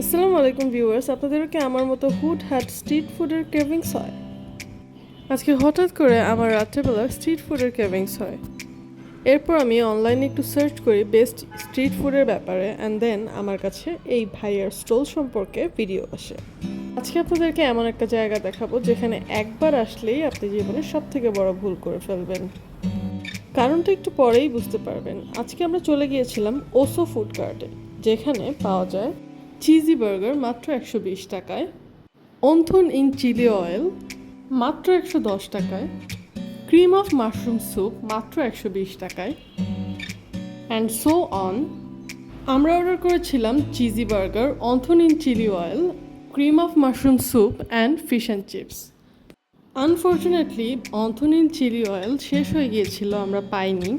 আসসালামু আলাইকুম ভিউয়ার্স আপনাদেরকে আমার মতো হুড হ্যাট স্ট্রিট ফুডের ক্রেভিংস হয়? আজকে হঠাৎ করে আমার রাত্রেবেলা স্ট্রিট ফুডের ক্রেভিংস হয়। এরপর আমি অনলাইনে একটু সার্চ করি বেস্ট স্ট্রিট ফুডের ব্যাপারে অ্যান্ড দেন আমার কাছে এই ভাইয়ার স্টল সম্পর্কে ভিডিও আসে। আজকে আপনাদেরকে এমন একটা জায়গা দেখাবো যেখানে একবার আসলেই আপনি জীবনে সব থেকে বড় ভুল করে ফেলবেন। কারণটা একটু পরেই বুঝতে পারবেন। আজকে আমরা চলে গিয়েছিলাম ওসো ফুড কার্টে যেখানে পাওয়া যায় চিজি বার্গার মাত্র একশো বিশ টাকায়, অন্থন ইন চিলি অয়েল মাত্র একশো দশ টাকায়, ক্রিম অফ মাশরুম স্যুপ মাত্র একশো বিশ টাকায় অ্যান্ড সো অন আমরা অর্ডার করেছিলাম cheesy burger, wonton in chili oil, cream of mushroom soup and fish and chips unfortunately wonton in chili oil শেষ হয়ে গিয়েছিল, আমরা পাইনি।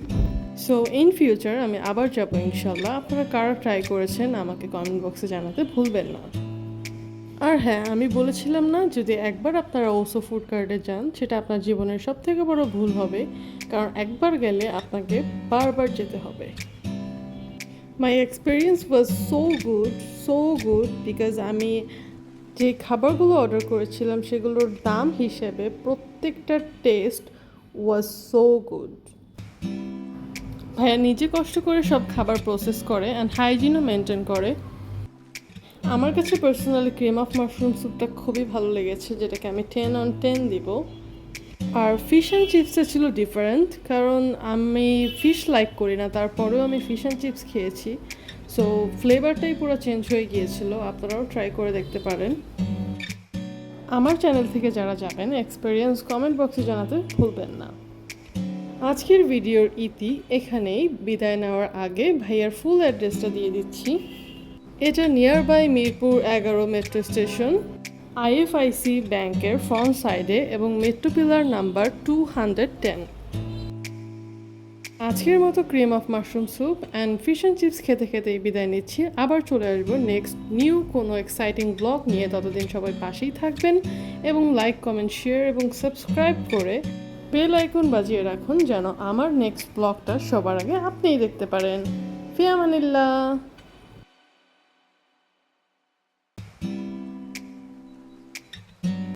সো ইন ফিউচার আমি আবার যাব ইনশাল্লাহ আপনারা কারা ট্রাই করেছেন, আমাকে কমেন্ট বক্সে জানাতে ভুলবেন না। আর হ্যাঁ আমি বলেছিলাম না, যদি একবার আপনারা ওসো ফুড কার্টে যান, সেটা আপনার জীবনের সব থেকে বড় ভুল হবে। কারণ একবার গেলে আপনাকে বারবার যেতে হবে। My experience was so good so good because আমি যে খাবারগুলো অর্ডার করেছিলাম, সেগুলোর দাম হিসেবে প্রত্যেকটা টেস্ট ওয়াজ সো গুড ভাইয়া নিজে কষ্ট করে সব খাবার প্রসেস করে অ্যান্ড হাইজিনও মেনটেন করে। আমার কাছে পার্সোনালি ক্রিম অফ মাশরুম স্যুপটা খুবই ভালো লেগেছে, যেটাকে আমি টেন অন টেন দিব। আর ফিশ অ্যান্ড চিপসটা ছিল ডিফারেন্ট কারণ আমি ফিশ লাইক করি না, তারপরেও আমি ফিশ অ্যান্ড চিপস খেয়েছি। সো ফ্লেভারটাই পুরো চেঞ্জ হয়ে গিয়েছিল, আপনারাও ট্রাই করে দেখতে পারেন। আমার চ্যানেল থেকে যারা যাবেন এক্সপিরিয়েন্স কমেন্ট বক্সে জানাতে ভুলবেন না। আজকের ভিডিওর ইতি এখানেই বিদায় নেওয়ার আগে ভাইয়ার ফুল অ্যাড্রেসটা দিয়ে দিচ্ছি। এটা নিয়ার বাই মিরপুর এগারো মেট্রো স্টেশন আইএফআইসি ব্যাংকের ফ্রন্ট সাইডে এবং metro pillar number two hundred ten আজকের মতো cream of mushroom soup and fish and chips খেতে খেতেই বিদায় নিচ্ছি। আবার চলে আসব নেক্সট নিউ কোনো এক্সাইটিং ব্লগ নিয়ে। ততদিন সবাই পাশেই থাকবেন এবং লাইক কমেন্ট শেয়ার এবং সাবস্ক্রাইব করে বেল আইকন বাজিয়ে রাখুন যেন আমার নেক্সট ব্লগটা সবার আগে আপনিই দেখতে পারেন। ফিয়ামানিল্লাহ।